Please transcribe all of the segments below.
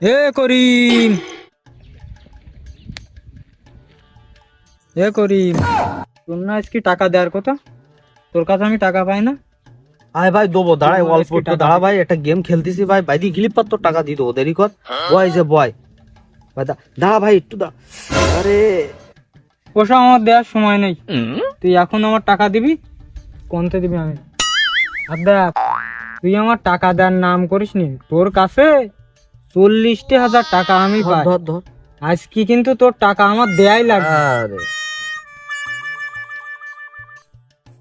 এ করিম। এ করিম তোর না আজকে টাকা দেওয়ার কথা? তোর কাছে আমি টাকা পাই না? আয় ভাই দেবো দাঁড়াই অল্প একটু দাঁড়া ভাই একটা গেম খেলতেছি ভাই। ভাই দি গিলিপ তো টাকা দিয়ে দেবো দেরি কর। বয় যে বয়। ভাই দা- দাঁড়া ভাই একটু দা। আরে। ওসব আমার দেওয়ার সময় নেই। তুই এখন আমার টাকা দিবি? কোনতে দিবি আমি? আর দেখ তুই আমার টাকা দেওয়ার নাম করিস নি তোর কাছে চল্লিশটি হাজার টাকা আমি পাই। ধর ধর। আজকে কিন্তু তোর টাকা আমার দেয়াই লাগবে।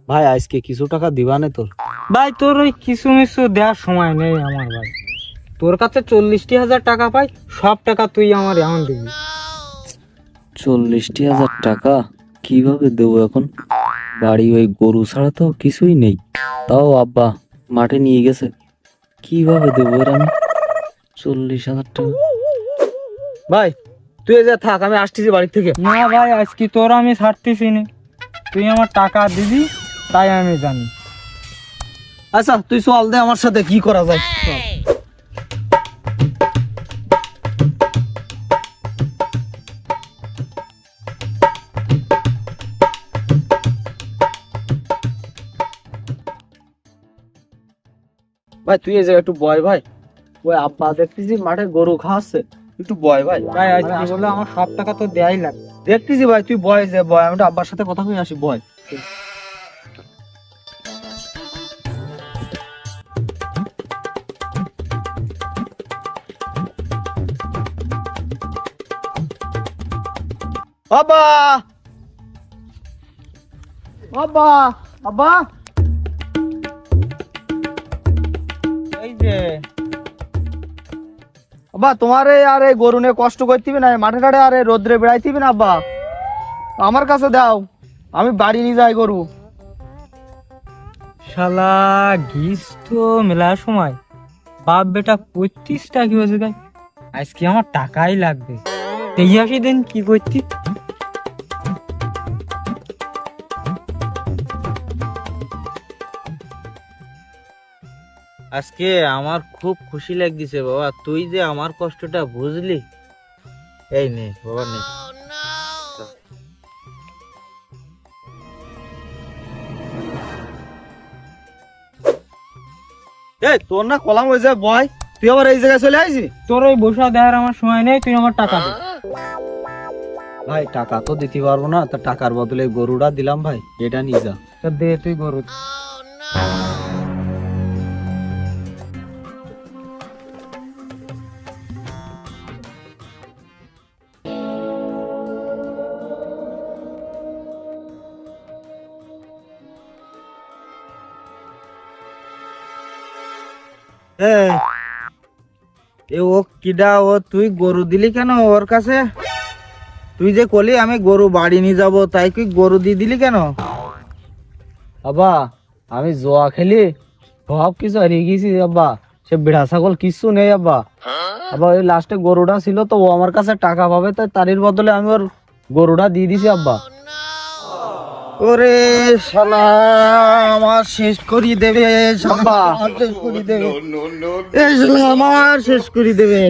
ভাই আজকে কিছু টাকা দিবানে তোর। ভাই তোর ওই কিছু মিছু দেওয়ার সময় নেই আমার ভাই। তোর কাছে চল্লিশটি হাজার টাকা পাই সব টাকা তুই আমার এখন দিবি। চল্লিশটি হাজার টাকা? কীভাবে দেবো এখন? বাড়ি ওই গরু ছাড়া তো কিছুই নেই। তাও আব্বা মাঠে নিয়ে গেছে। কীভাবে দেবো এর আমি? চল্লিশ হাজার টাকা। ভাই তুই যে থাক আমি আসতেছি বাড়ি থেকে। না ভাই আজকে তোর আমি ছাড়তেছি না। তুই আমার টাকা দিবি তাই আমি জানি। আচ্ছা তুই চল দে আমার সাথে কি করা যায়। ভাই তুই এই জায়গায় একটু বয় ভাই। ওই আব্বা দেখতেছি মাঠে গরু খাওয়াচ্ছে। একটু বয় ভাই। ভাই আজকে বলে আমার সব টাকা তো দেয়াই লাগবে? দেখতেছি ভাই তুই বয় যে বয় আমি একটু আব্বার সাথে কথা কই আসি বয়। আব্বা! আব্বা আব্বা! এই যে। আব্বা, তোমারে আর এই গরু নিয়ে কষ্ট করতিবি না মাঠে ঘাটে আর রোদ্রে বেড়াইতিবি না আব্বা। আমার কাছে দাও, আমি বাড়ি নিয়ে যাই গরু। শালা ঘিস তো মেলার সময়। বাপ বেটা পঁয়ত্রিশটা কি হয়েছে আজকে আমার টাকাই লাগবে। তেইয়াশি দিন কি করতি আজকে আমার খুব খুশি লাগতেছে বাবা। তুই যে আমার কষ্টটা বুঝলি। এই নে বাবা নে। এই তোর না কলাম হয়ে যায় বয়। তুই আবার এই জায়গায় চলে আইছি তোর ওই বসা দেওয়ার আমার সময় নেই তুই আমার টাকা দে। ভাই টাকা তো দিতে পারব না তা টাকার বদলে গরুটা দিলাম ভাই এটা নিয়ে যা। তো দে তুই গরু। এ ও কিডা, ও তুই গরু দিলি কেন ওর কাছে? তুই যে কলি, আমি গরু বাড়ি নিয়ে যাব, তাই কি গরু দিয়ে দিলি কেন? আব্বা, আমি জোয়া খেলি, সব কিছু হারিয়ে গেছি, আব্বা। সে বিড়া ছাগল কিছু নেই, আব্বা। আব্বা, ওই লাস্টে গরুটা ছিল তো, ও আমার কাছে টাকা পাবে, তাই তারির বদলে আমি ওর গরুটা দিয়ে দিছি, আব্বা। ওরে শালা আমার শেষ করি দেবে শালা শেষ করি দেবে এই শালা আমার শেষ করি দেবে